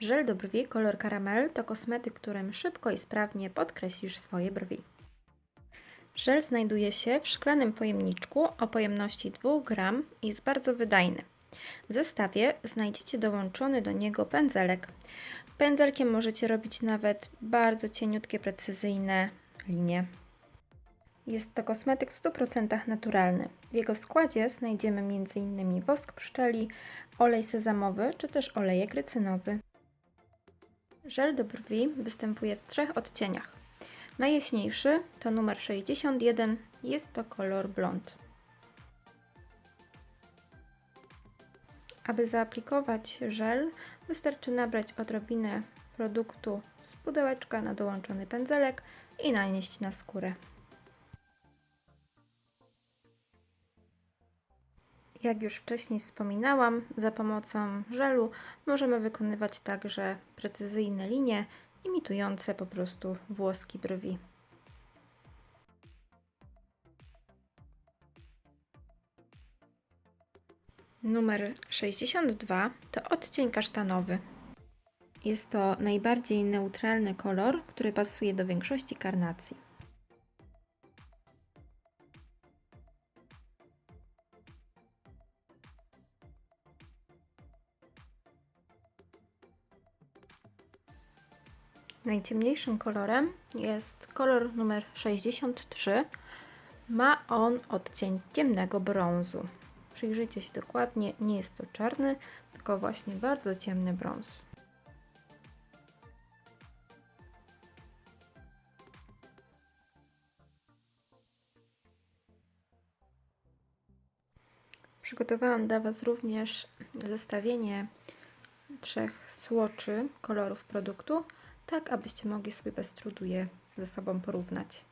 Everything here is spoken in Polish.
Żel do brwi kolor karamel to kosmetyk, którym szybko i sprawnie podkreślisz swoje brwi. Żel znajduje się w szklanym pojemniczku o pojemności 2 gram i jest bardzo wydajny. W zestawie znajdziecie dołączony do niego pędzelek. Pędzelkiem możecie robić nawet bardzo cieniutkie, precyzyjne linie. Jest to kosmetyk w 100% naturalny. W jego składzie znajdziemy m.in. wosk pszczeli, olej sezamowy czy też olejek rycynowy. Żel do brwi występuje w trzech odcieniach. Najjaśniejszy to numer 61, jest to kolor blond. Aby zaaplikować żel, wystarczy nabrać odrobinę produktu z pudełeczka na dołączony pędzelek i nanieść na skórę. Jak już wcześniej wspominałam, za pomocą żelu możemy wykonywać także precyzyjne linie imitujące po prostu włoski brwi. Numer 62 to odcień kasztanowy. Jest to najbardziej neutralny kolor, który pasuje do większości karnacji. Najciemniejszym kolorem jest kolor numer 63. Ma on odcień ciemnego brązu. Przyjrzyjcie się dokładnie, nie jest to czarny, tylko właśnie bardzo ciemny brąz. Przygotowałam dla Was również zestawienie trzech słoczy kolorów produktu, tak abyście mogli sobie bez trudu je ze sobą porównać.